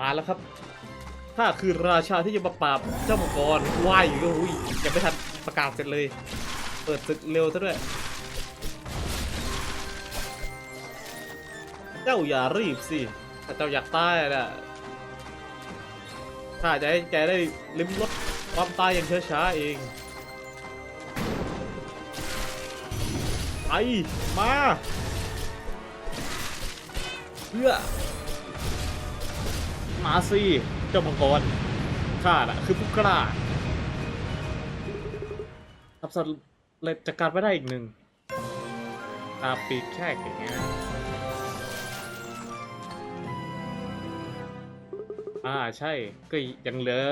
มาแล้วครับถ้าคือราชาที่จะมาปราบเจ้ามังกรว่ายอยู่ก็อุ้ยยังไม่ทันประกาศเสร็จเลย เปิดศึกเร็วซะด้วย เจ้าอย่ารีบสิถ้าเจ้าอยากตายนะข้าจะให้แกได้ลิ้มรสความตายอย่างช้าๆเองไปมาเพื่อ มาสิเจ้ามังกรข้าน่ะ คือผู้กล้าทำสำเร็จจาการไปได้อีกหนึ่งตาปีกแค่อย่างเงี้ยอ่าใช่ก็ยังเหลือ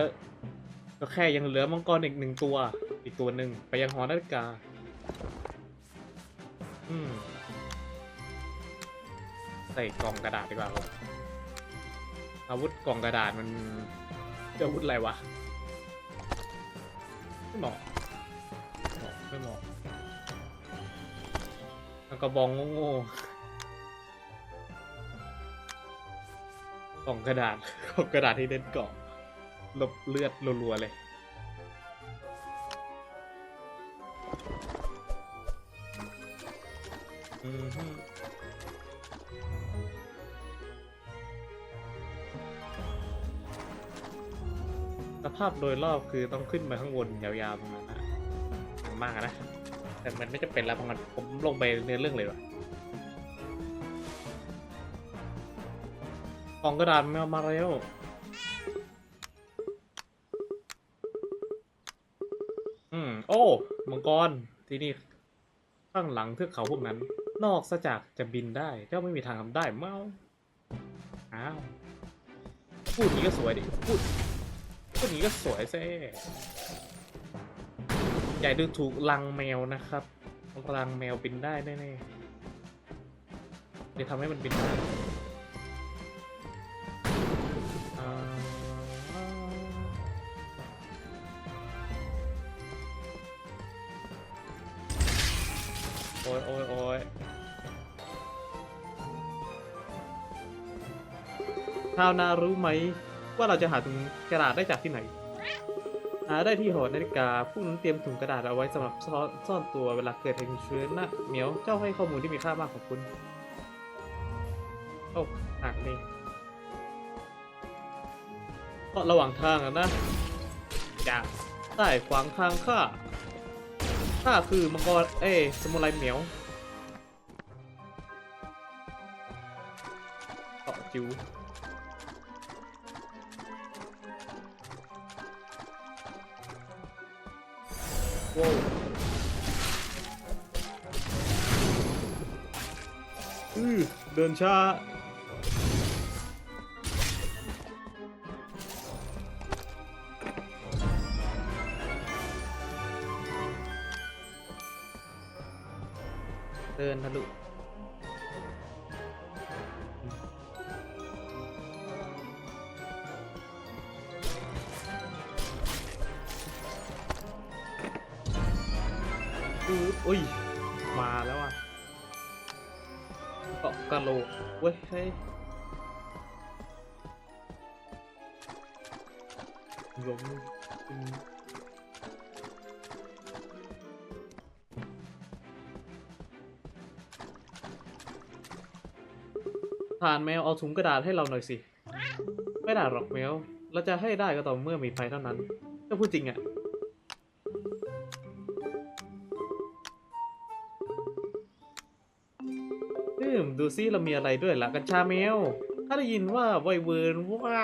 ก็แค่ยังเหลือมังกรอีกหนึ่งตัว อีกตัวหนึ่งไปยังหอนาฬิกา อืมใส่กล่องกระดาษดีกว่าครับ อาวุธกล่องกระดาษมันจะอาวุธอะไรวะ ไม่เหมาะไม่เหมาะไม่เหมาะแล้วก็บองโง่กล่องกระดาษกล่องกระดาษที่เล่นเกาะหลบเลือดรัวๆเลยอืม ภาพโดยรอบคือต้องขึ้นมาข้างบนยาวๆตรงนั้นนมากนะ แต่มันไม่จะเป็นแล้วเพราะมันผมลงไปเนื้อเรื่องเลยว่ะกองกระดาษไม่เอามาแล้วอืม โอ้ มังกร ที่นี่ข้างหลังเทือกเขาพวกนั้น นอกซะจากจะบินได้ เจ้าไม่มีทางทำได้เมาอ้าว พูดงนี้ก็สวยดิ พูด พูดอย่างนี้ก็สวยแซ่อย่ดูถูกลังแมวนะครับลังแมวบินได้แน่ๆเดี๋ยวทำให้มันบินได้โอ้ยโอ้ยโอ้ยชาวนารู้ไหม ว่าเราจะหาถุงกระดาษได้จากที่ไหนหาได้ที่หอนาฬิกาผู้นั้นเตรียมถุงกระดาษเอาไว้สำหรับซ่อนซ่อนตัวเวลาเกิดเหตุเชื้อนะเหมียวเจ้าให้ข้อมูลที่มีค่ามากของคุณโอ้หักนี่ก็ระหว่างทางนะอย่าใต้ขวางทางข้าข้าคือมังกรเอ้สมุไรเหมียวเกาะจิ๋ว อือเดินช้าเดินทะลุ ล้มผ่านแมวเอาถุงกระดาษให้เราหน่อยสิ ไม่ได้หรอกแมว เราจะให้ได้ก็ต่อเมื่อมีไฟเท่านั้นก็พูดจริงอะอืมดูซิเรามีอะไรด้วยล่ะกัญชาแมว ถ้าได้ยินว่าไวเวิร์นว้า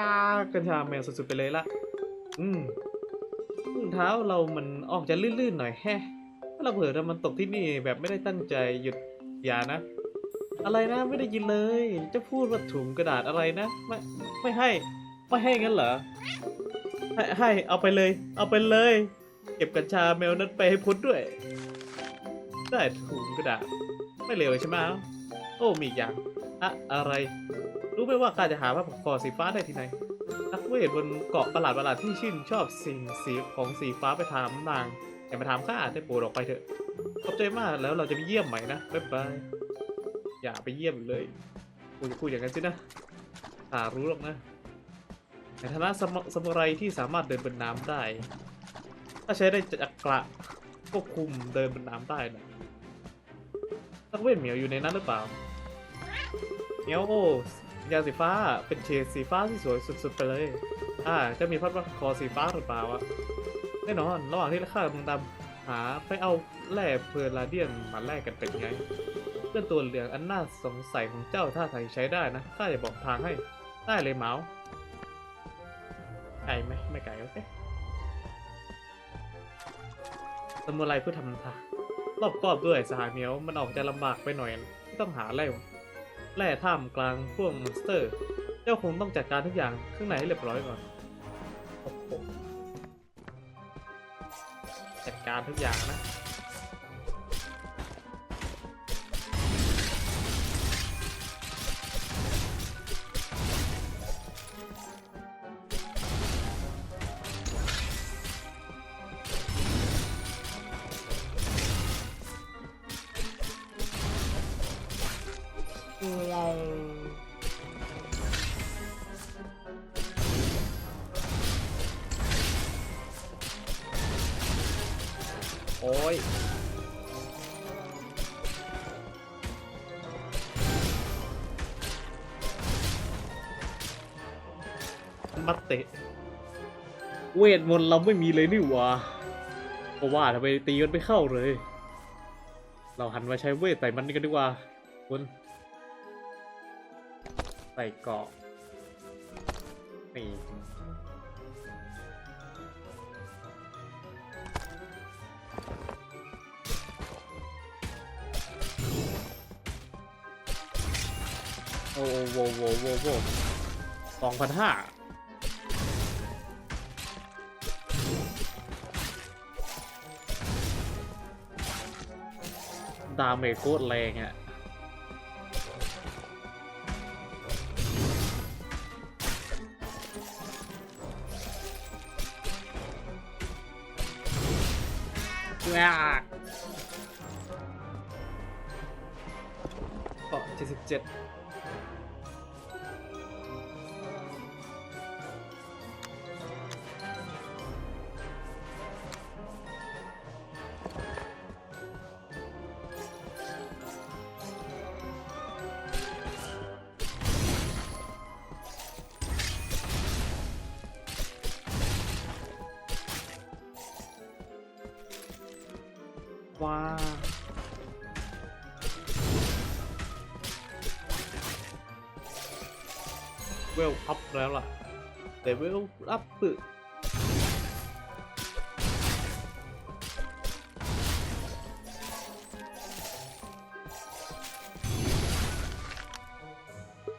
กัญชาแมวสุดๆไปเลยละ อืมรองเท้าเรามันออกจะลื่นๆหน่อยแฮะถ้าเราเผลอถ้ามันตกที่นี่แบบไม่ได้ตั้งใจหยุดอย่านะ อะไรนะไม่ได้ยินเลย จะพูดว่าถุงกระดาษอะไรนะ ไม่ไม่ให้ ไม่ให้งั้นเหรอให้ให้เอาไปเลย เอาไปเลย เก็บกัญชาแมวนั้นไปให้พ้นด้วย ได้ถุงกระดาษ ไม่เลวใช่ไหมโอ้มีอย่างอะอะไร รู้ไหมว่าข้าจะหาผ้าพันคอสีฟ้าได้ที่ไหน นักเวทบนเกาะประหลาดประหลาดๆที่ชื่นชอบสิ่งสีของสีฟ้าไปถามนางอย่ามาถามข้าได้โปรดออกไปเถอะ ขอบใจมากแล้วเราจะไปเยี่ยมใหม่นะบ๊ายบายอย่าไปเยี่ยมเลยกูจะพูดอย่างนั้นสินะข้ารู้หรอกนะในฐานะสมสมุไรที่สามารถเดินบนน้ำได้ ถ้าใช้ได้จักระควบคุมเดินบนน้ำได้นะนักเวทเหมียวอยู่ในนั้นหรือเปล่าเหมียวโอ้ ยาสีฟ้าเป็นเฉดสีฟ้าที่สวยสุดๆไปเลย อ่า จะมีพัดคอสีฟ้าหรือเปล่าวะแน่นอน ระหว่างที่ข้ากำลังตามหาไปเอาแร่เพอร์ลาเดียนมาแลกกันเป็นไงเพื่อนตัวเหลืองอันน่าสงสัยของเจ้าท่าทางใช้ได้นะข้าจะบอกทางให้ได้เลยเมาส์ไกลไหมไม่ไกลโอเคสมุไรผู้ทำทางรอบกอบด้วยสหายเหมียวมันออกจะลำบากไปหน่อย ที่ต้องหาแร่ แร่ท่ามกลางพวกมอนสเตอร์ เจ้าคงต้องจัดการทุกอย่างข้างในให้เรียบร้อยก่อนจัดการทุกอย่างนะ อ้ยมัดเตะ เวทมนต์เราไม่มีเลยนี่หว่าเพราะว่าทำไมตีมันไม่เข้าเลย เราหันมาใช้เวทใส่มันกันดีกว่าคุณใส่เกาะนี่ โอ้โหโหโหโหสองพันห้าดาเมจโคตรแรงอะว้าเกาะ77 ลอัพแล้วล่ะแต่เวลอัพปึ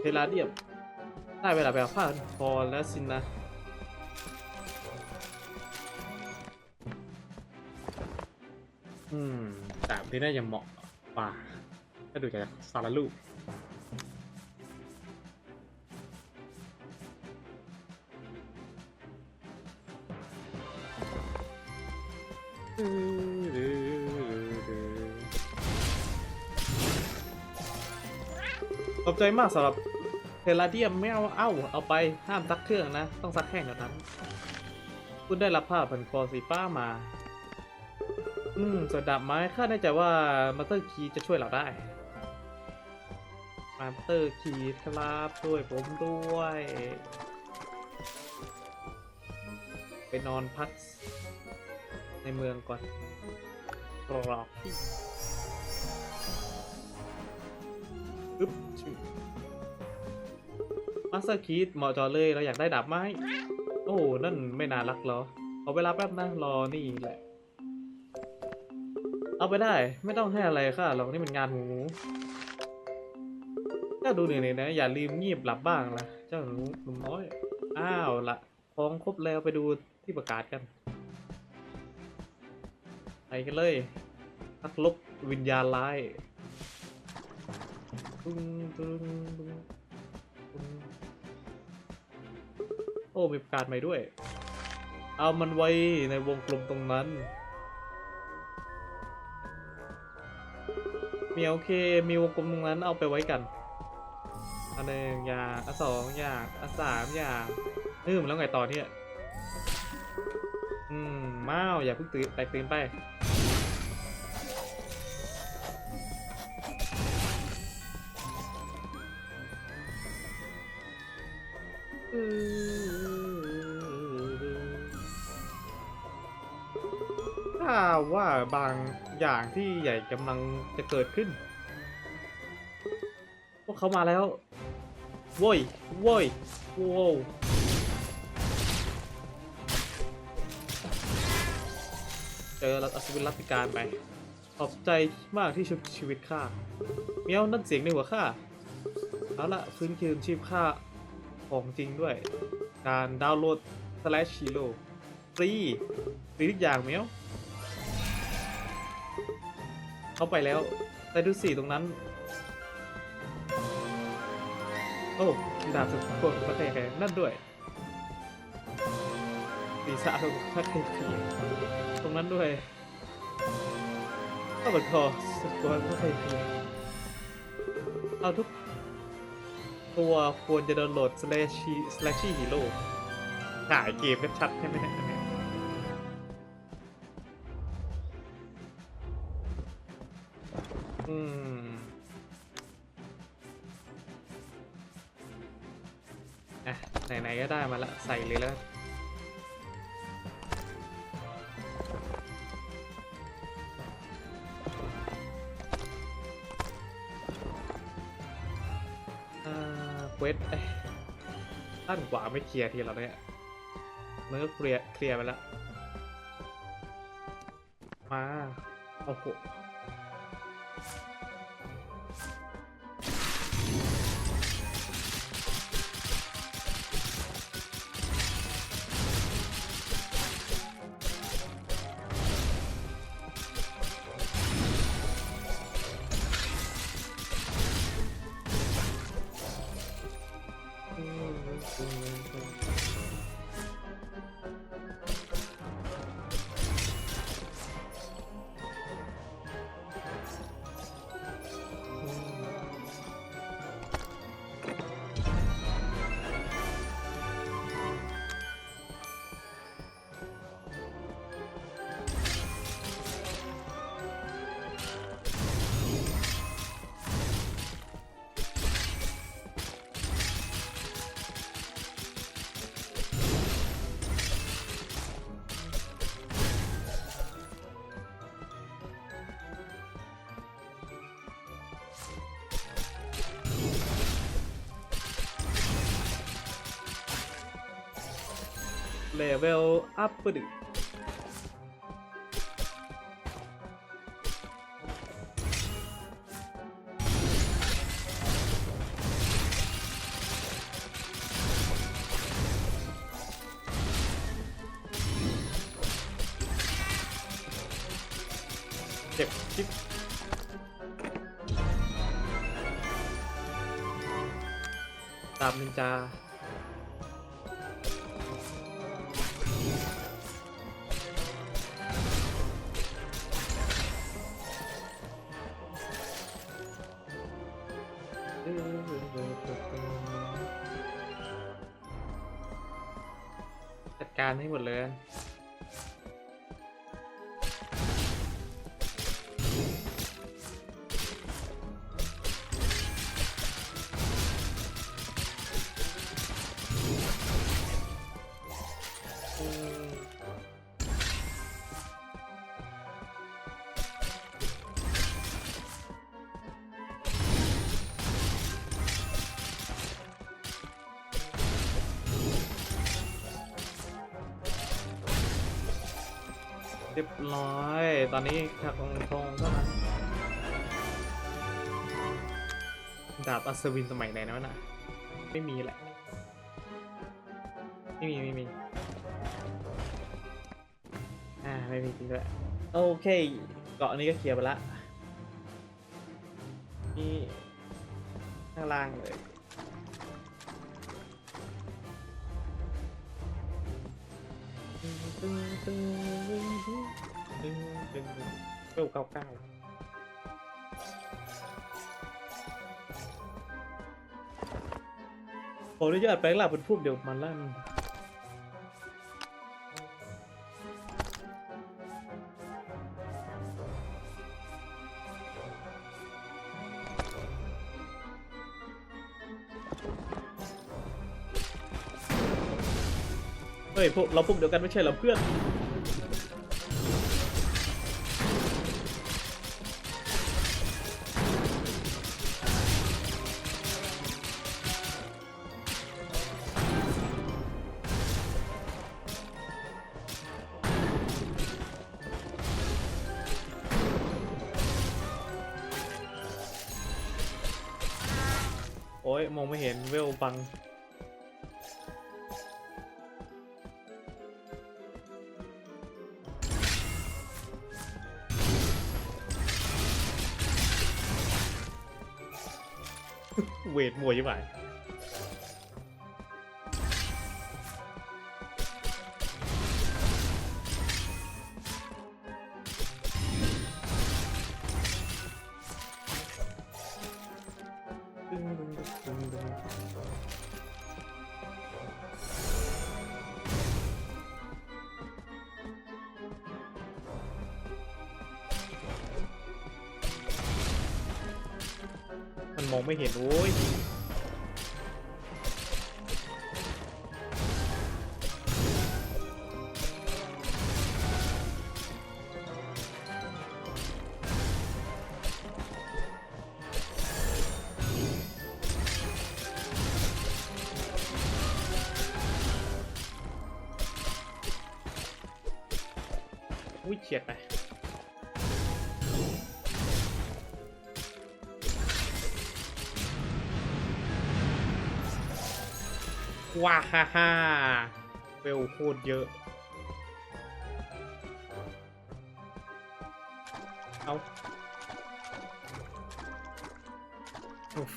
เวลาเดียมได้เวลาไปเอาผ้าพอแล้วสินะอืมแต่ที่น่าจะเหมาะกว่าถ้าดูจากสารลูก อบใจมากสำหรับเทลาเดียมไม่เอาเอ้าเอาไปห้ามซักเครื่องนะ ต้องซักแห้งเท่านั้น คุณได้รับผ้าพันคอสีฟ้ามา อืมส่วนดาบไม้ข้าแน่ใจว่ามาสเตอร์คีจะช่วยเราได้มาสเตอร์คีครับช่วยผมด้วย ไปนอนพักในเมืองก่อนรอกที่ ปึ๊บชื่อมาสเตอร์คีเหมาะจอเลยเราอยากได้ดาบไม้ โอ้นั่นไม่น่ารักเหรอขอเวลาแป๊บนะรอนี่แหละ เอาไปได้ ไม่ต้องให้อะไรค่ะหรอกนี่มันงานหมูถ้าดูเหนื่อยนะ อย่าลืมงีบหลับบ้างล่ะเจ้าหนูหนุ่มน้อย อ้าวละท้องครบแล้วไปดูที่ประกาศกันไปกันเลยนักลบวิญญาณร้าย ตึ้งตึ้งตึ้งโอ้ มีประกาศใหม่ด้วย เอามันไว้ในวงกลมตรงนั้นมีโอเค มีวงกลมตรงนั้นเอาไปไว้กัน อันหนึ่งอย่างอันสองอย่างอันสามอย่างเออแล้วไงต่อเนี่ย อืมม้าวอย่าเพิ่งตื่นแตกตื่นไป ว่าบางอย่างที่ใหญ่กำลังจะเกิดขึ้น พวกเขามาแล้วโว้ยโว้ยโว้วเจอแล้วอัศวินรับพิการไป ขอบใจมากที่ชุบชีวิตข้าเมียวนั่นเสียงในหัวข้าเอาละฟื้นคืนชีพข้าของจริงด้วย การดาวน์โหลด slash hero ฟรีฟรีทุกอย่างเมียว เขาไปแล้วแต่ดูสีตรงนั้น โอ้ดาบสุดโคตรพระเทแห่นั่นด้วยศีรษะของพระเทพตรงนั้นด้วยก็เหมือนคอสุดตัวพระเทพเอาทุกตัวควรจะดาวน์โหลด slash slash hero ขายเกมกันชัดใช่ไหมเนี่ย ส่เลยแล้วกันอ่าเควสเอ้ยด้านขวาไม่เคลียร์ทีเราเนี่ยมันก็เคลียร์เคลียร์ไปแล้ว มา โอ้โห เลเวลอัพปะดึกเจ็บจิ๊บตามนินจา จัดการให้หมดเลย เรียบร้อย ตอนนี้ทางทงเท่านั้นดาบอัศวินสมัยไหนนะวะน่ะ ไม่มีแหละ ไม่มี ไม่มี อ่า ไม่มีจริงด้วย โอเค เกาะนี้ก็เคลียร์ไปละนี่ข้างล่างเลยตึงตึงตึง ดึงดึงดึงเก้าเก้าเก้าขออนุญาตแปลงร่างเป็นพวกเดียวมันลั่นเฮ้ยพวกเราพวกเดียวกันไม่ใช่เราเพื่อน อ้ยมองไม่เห็นเวลบังเวทมวยใช่ไหม มองไม่เห็น โอ้ยอุ้ยเฉียดไป ว้าฮ่าฮ่าเวลโคตรเยอะ เอาอุ๊ฟ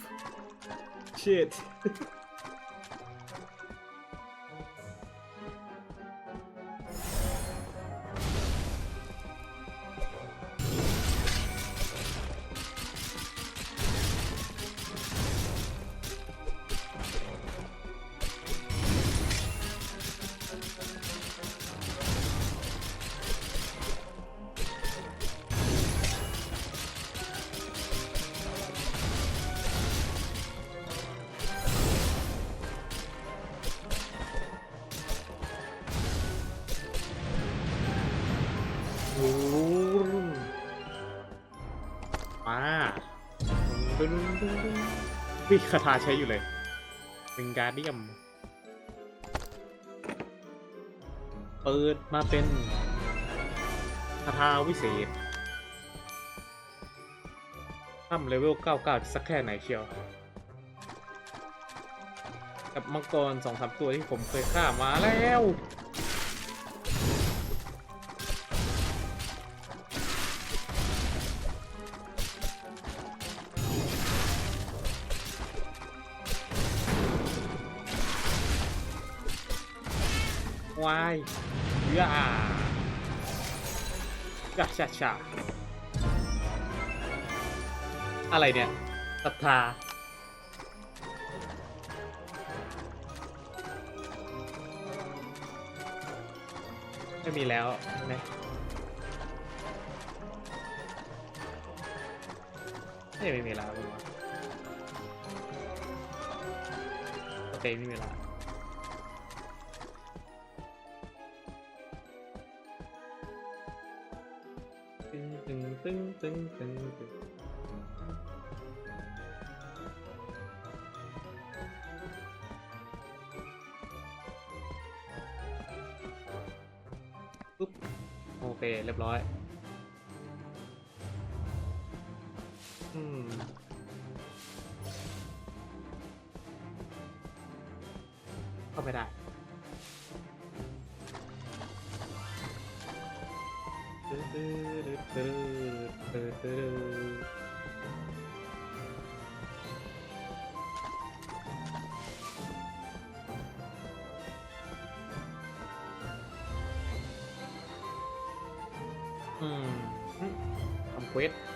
วิคาถาใช้อยู่เลยเป็นการเดียมเปิดมาเป็นคาถาวิเศษตั้มเลเวล 99 สักแค่ไหนเชียว กับมังกรสองสามตัวที่ผมเคยฆ่ามาแล้ว ชาชาอะไรเนี่ยศรัทธาไม่มีแล้วใช่ไหมไม่มีแล้วผมว่าโอเคไม่มีแล้ว ตึงตึงตึงตึงตึงปุ๊บโอเค เรียบร้อยอืมเข้าไม่ได้